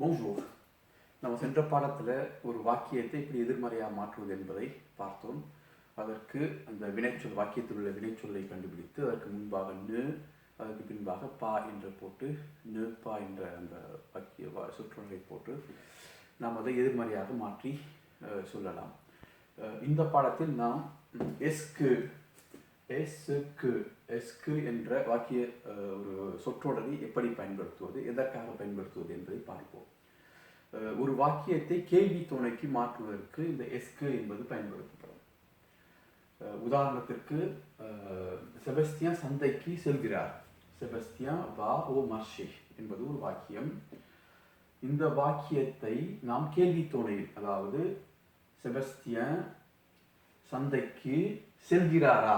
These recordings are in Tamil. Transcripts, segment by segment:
Bonjour. நம்ம சென்ற பாடத்தில் ஒரு வாக்கியத்தை இப்படி எதிர்மறையாக மாற்றுவது என்பதை பார்த்தோம். அதற்கு அந்த வினைச்சொல் வாக்கியத்தில் உள்ள வினைச்சொல்லை கண்டுபிடித்து அதற்கு முன்பாக நு அதற்கு பின்பாக பா என்று போட்டு நு பா என்ற அந்த வாக்கிய சுற்றுலை போட்டு நாம் அதை எதிர்மறையாக மாற்றி சொல்லலாம். இந்த பாடத்தில் நாம் எஸ்கு எஸ்க்கு எஸ்கு என்ற வாக்கிய ஒரு சொற்றொடரை எப்படி பயன்படுத்துவது எதற்காக பயன்படுத்துவது என்பதை பார்ப்போம். ஒரு வாக்கியத்தை கேள்வி துணைக்கு மாற்றுவதற்கு இந்த எஸ்கு என்பது பயன்படுத்தப்படும். உதாரணத்திற்கு அஹ், செபஸ்தியான் சந்தைக்கு செல்கிறார். செபஸ்தியான் வா ஓ மர்ஷி என்பது ஒரு வாக்கியம். இந்த வாக்கியத்தை நாம் கேள்வி துணையில் அதாவது செபஸ்தியன் சந்தைக்கு செல்கிறாரா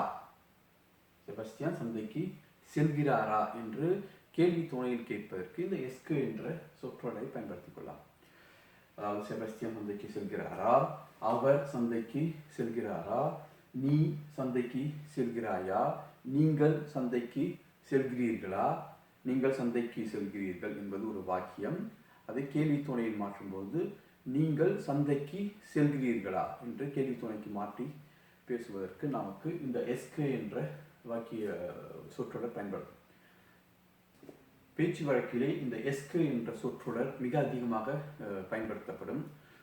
செபஸ்டியான் சந்தைக்கு செல்கிறாரா என்று கேள்வி துணையில் கேட்பதற்கு இந்த எஸ்கு என்ற சொற்றொடரை பயன்படுத்திக் கொள்ளலாம். அதாவது செபஸ்டியான் சந்தைக்கு செல்கிறாரா? அவர் சந்தைக்கு செல்கிறாரா? நீ சந்தைக்கு செல்கிறாயா? நீங்கள் சந்தைக்கு செல்கிறீர்களா? நீங்கள் சந்தைக்கு செல்கிறீர்கள் என்பது ஒரு வாக்கியம். அதை கேள்வி துணையில் மாற்றும்போது நீங்கள் சந்தைக்கு செல்கிறீர்களா? என்று கேள்வி துணைக்கு மாற்றி பேசுவதற்கு நமக்கு இந்த எஸ்கே என்ற வாக்கிய சொற்றொடர் பயன்படும் பேச்சு வழக்கிலே இந்த எஸ்கு என்ற சொற்றொடர் மிக அதிகமாக பயன்படுத்தப்படும்.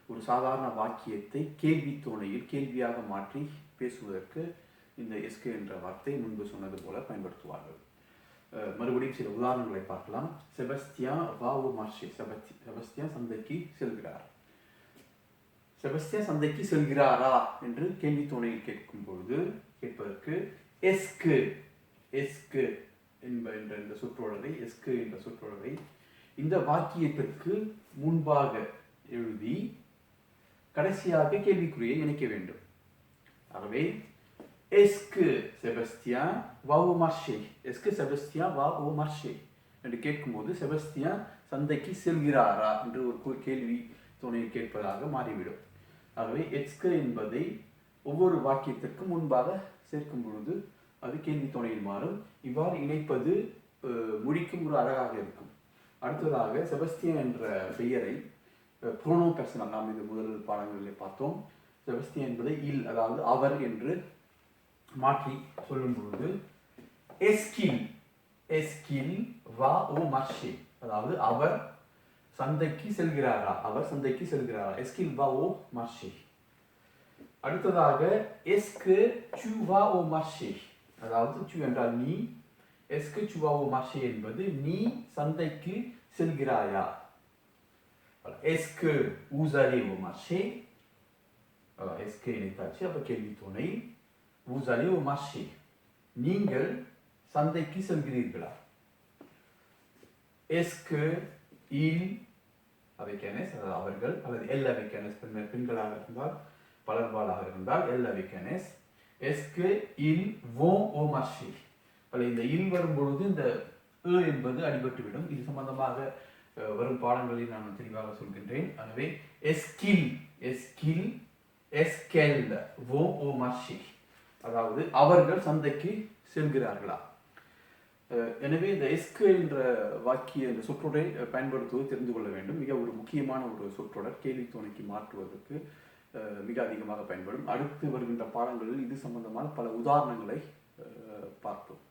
ஒரு சாதாரண வாக்கியத்தை கேள்வி தோணையில் கேள்வியாக மாற்றி பேசுவதற்கு இந்த எஸ்கு என்ற வார்த்தை முன்பு சொன்னது போல பயன்படுத்துவார்கள். மறுபடியும் சில உதாரணங்களை பார்க்கலாம். செபஸ்தியா வாவு மார்ஷே. செபஸ்தி செபஸ்தியா சந்தைக்கு செல்கிறார். செபஸ்தியா சந்தைக்கு செல்கிறாரா என்று கேள்வி தோணையில் கேட்கும் பொழுது கேட்பதற்கு எஸ்கு எஸ்கு என்ப என்ற இந்த சொற்றொடரை எஸ்கு என்ற சொற்றொடரை இந்த வாக்கியத்திற்கு முன்பாக எழுதி கடைசியாக கேள்விக்குறியை இணைக்க வேண்டும். ஆகவே எஸ்கு செபஸ்தியா வா ஓ மார்ஷே எஸ்கு செபஸ்தியா வா ஓ மார்ஷே என்று கேட்கும்போது செபஸ்தியா சந்தைக்கு செல்கிறாரா? என்று ஒரு கேள்வி துணையை கேட்பதாக மாறிவிடும். ஆகவே எஸ்கு என்பதை ஒவ்வொரு வாக்கியத்திற்கும் முன்பாக சேர்க்கும் பொழுது அது கேள்வி துணையில் மாறும். இவ்வாறு இணைப்பது முடிக்கும் ஒரு அழகாக இருக்கும். அடுத்ததாக செபஸ்தியன் என்ற பெயரை புரோனோ பெர்சனல் நாம் இது முதல் பாடங்களில் பார்த்தோம். செபஸ்தியன் என்பதை இல் அதாவது அவர் என்று மாற்றி சொல்லும் பொழுது எஸ்கில் எஸ்கில் வா ஓ மார்ஷே. அதாவது அவர் சந்தைக்கு செல்கிறாரா அவர் சந்தைக்கு செல்கிறாரா. எஸ்கில் வா ஓ மர்ஷே. அடுத்ததாக எஸ்கு சுவா ஓ au அதாவது சு என்றால் நீ. எஸ்கு சுவா ஓ au என்பது நீ சந்தைக்கு செல்கிறாயா? எஸ்கு vous ஓ au எஸ்கு இணைத்தாச்சு. அப்ப கேள்வி துணை. vous ஓ au நீங்கள் சந்தைக்கு செல்கிறீர்களா? எஸ்கு இல் avec அதாவது அவர்கள் அல்லது எல் avec un பெண்களாக இருந்தால் பலர்பாலாக இருந்தால் எல் avec எஸ்கு இல் Est-ce que அல்ல இந்த இல் வரும் பொழுது இந்த ஏ என்பது அடிபட்டுவிடும். இது சம்பந்தமாக வரும் பாடங்களில் நான் தெளிவாக சொல்கின்றேன். எனவே எஸ்கில் எஸ்கில் எஸ்கெல் ஓ ஓ marché அதாவது அவர்கள் சந்தைக்கு செல்கிறார்களா? எனவே இந்த எஸ்கு என்ற வாக்கிய இந்த சொற்றொடரை பயன்படுத்துவது தெரிந்து கொள்ள வேண்டும். மிக ஒரு முக்கியமான ஒரு சொற்றொடர் கேள்வி துணைக்கு மாற்றுவதற்கு. மிக அதிகமாக பயன்படும். அடுத்து வருகின்ற பாடங்களில் இது சம்பந்தமான பல உதாரணங்களை பார்ப்போம்.